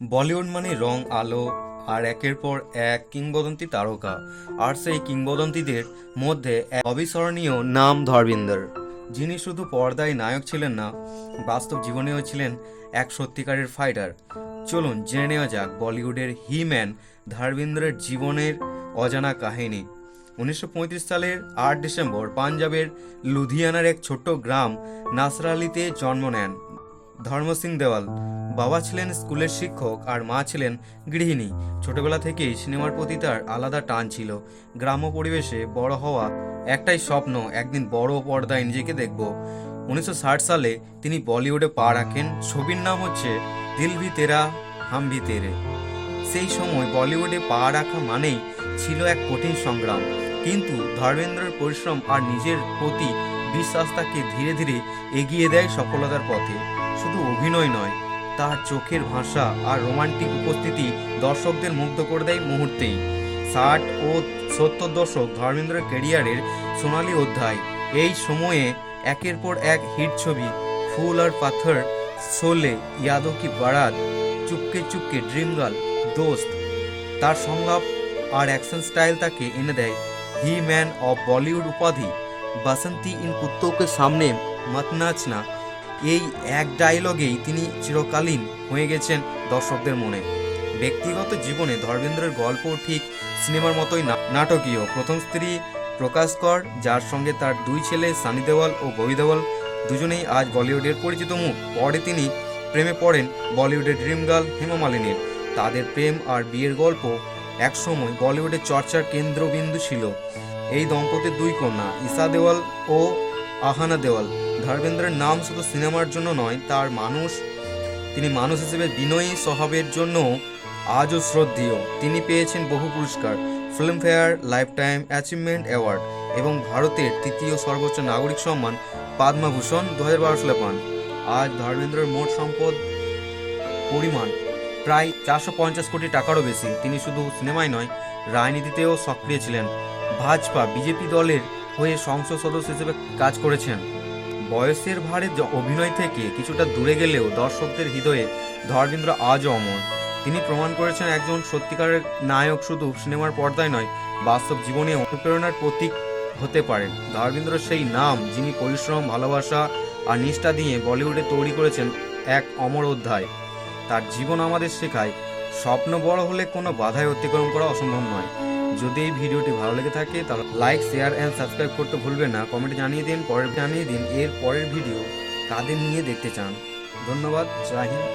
বলিউড মানে রং, আলো, আর একের পর এক কিংবদন্তি তারকা। আর সেই কিংবদন্তিদের মধ্যে এক অবিস্মরণীয় নাম ধর্বিন্দর যিনি শুধু পর্দায় নায়ক ছিলেন না, বাস্তব জীবনেও ছিলেন এক সত্যিকারের ফাইটার চলুন জেনে নেওয়া যাক বলিউডের হি ম্যান ধর্বিন্দরের জীবনের অজানা কাহিনী। উনিশশো পঁয়ত্রিশ সালের আট ডিসেম্বর পাঞ্জাবের লুধিয়ানার এক ছোট্ট গ্রাম নাসরালিতে জন্ম নেন। ধর্ম সিং দেওয়াল। বাবা ছিলেন স্কুলের শিক্ষক আর মা ছিলেন গৃহিণী। ছোটবেলা থেকেই সিনেমার প্রতি তার আলাদা টান ছিল। গ্রাম্য পরিবেশে বড় হওয়া একটাই স্বপ্ন, একদিন বড় পর্দায় নিজেকে দেখব। উনিশশো ষাট সালে তিনি বলিউডে পা রাখেন। ছবির নাম হচ্ছে দিল ভি তেরা, হাম ভি তেরে। সেই সময় বলিউডে পা রাখা মানেই ছিল এক কঠিন সংগ্রাম। কিন্তু ধর্মেন্দ্রের পরিশ্রম আর নিজের প্রতি বিশ্বাস তাকে ধীরে ধীরে এগিয়ে দেয় সফলতার পথে। শুধু অভিনয় নয়, তার চোখের ভাষা আর রোমান্টিক উপস্থিতি দর্শকদের মুগ্ধ করে দেয় মুহূর্তেই। ষাট ও সত্তর দশক ধর্মেন্দ্রের ক্যারিয়ারের সোনালী অধ্যায়। এই সময়ে একের পর এক হিট ছবি, ফুল আর পাথর, শোলে ইয়াদো কি বারাত, চুপকে চুপকে ড্রিম গার্ল, দোস্ত। তার সংলাপ আর অ্যাকশন স্টাইল তাকে এনে দেয়। হি ম্যান অফ বলিউড উপাধি। বাসন্তী ইন কুত্তোকে সামনে মত নাচনা। এই এক ডায়লগেই তিনি চিরকালীন হয়ে গেছেন দর্শকদের মনে। ব্যক্তিগত জীবনে ধর্মেন্দ্রের গল্প ঠিক সিনেমার মতোই নাটকীয়। প্রথম স্ত্রী প্রকাশ কর, যার সঙ্গে তার দুই ছেলে সানি দেওয়াল ও ববি দেওয়াল। দুজনেই আজ বলিউডের পরিচিত মুখ। পরে তিনি প্রেমে পড়েন বলিউডের ড্রিম গার্ল হেমা মালিনীর তাদের প্রেম আর বিয়ের গল্প একসময় বলিউডের চর্চার কেন্দ্রবিন্দু ছিল। এই দম্পতির দুই কন্যা ঈশা দেওয়াল ও আহানা দেওয়াল। ধর্মেন্দ্রের নাম শুধু সিনেমার জন্য নয়, তার মানুষ, তিনি মানুষ হিসেবে বিনয়ী স্বভাবের জন্য আজও শ্রদ্ধেয়। তিনি পেয়েছেন বহু পুরস্কার, Filmfare lifetime achievement award এবং ভারতের তৃতীয় সর্বোচ্চ নাগরিক সম্মান, পদ্মভূষণ দু হাজার বারো সালে পান। আজ ধর্মেন্দ্রের মোট সম্পদ পরিমাণ প্রায় চারশো পঞ্চাশ কোটি টাকারও বেশি। তিনি শুধু সিনেমায় নয়, রাজনীতিতেও সক্রিয় ছিলেন। ভাজপা বিজেপি দলের হয়ে সংসদ সদস্য হিসেবে কাজ করেছেন। বয়সের ভারে অভিনয় থেকে কিছুটা দূরে গেলেও দর্শকদের হৃদয়ে ধর্মেন্দ্র আজও অমর। তিনি প্রমাণ করেছেন একজন সত্যিকারের নায়ক শুধু সিনেমার পর্দায় নয়, বাস্তব জীবনে অনুপ্রেরণার প্রতীক হতে পারেন ধর্মেন্দ্র সেই নাম যিনি পরিশ্রম, ভালোবাসা আর নিষ্ঠা দিয়ে বলিউডে তৈরি করেছেন এক অমর অধ্যায়। তার জীবন আমাদের শেখায়, স্বপ্ন বড় হলে কোনো বাধায় অতিক্রম করা অসম্ভব নয়। যদি এই ভিডিওটি ভালো লেগে থাকে, তাহলে লাইক শেয়ার অ্যান্ড সাবস্ক্রাইব করতে ভুলবেন না। কমেন্টে জানিয়ে দিন, পরের জানিয়ে দিন। এর পরের ভিডিও কাদের নিয়ে দেখতে চান? ধন্যবাদ, জয় হিন্দ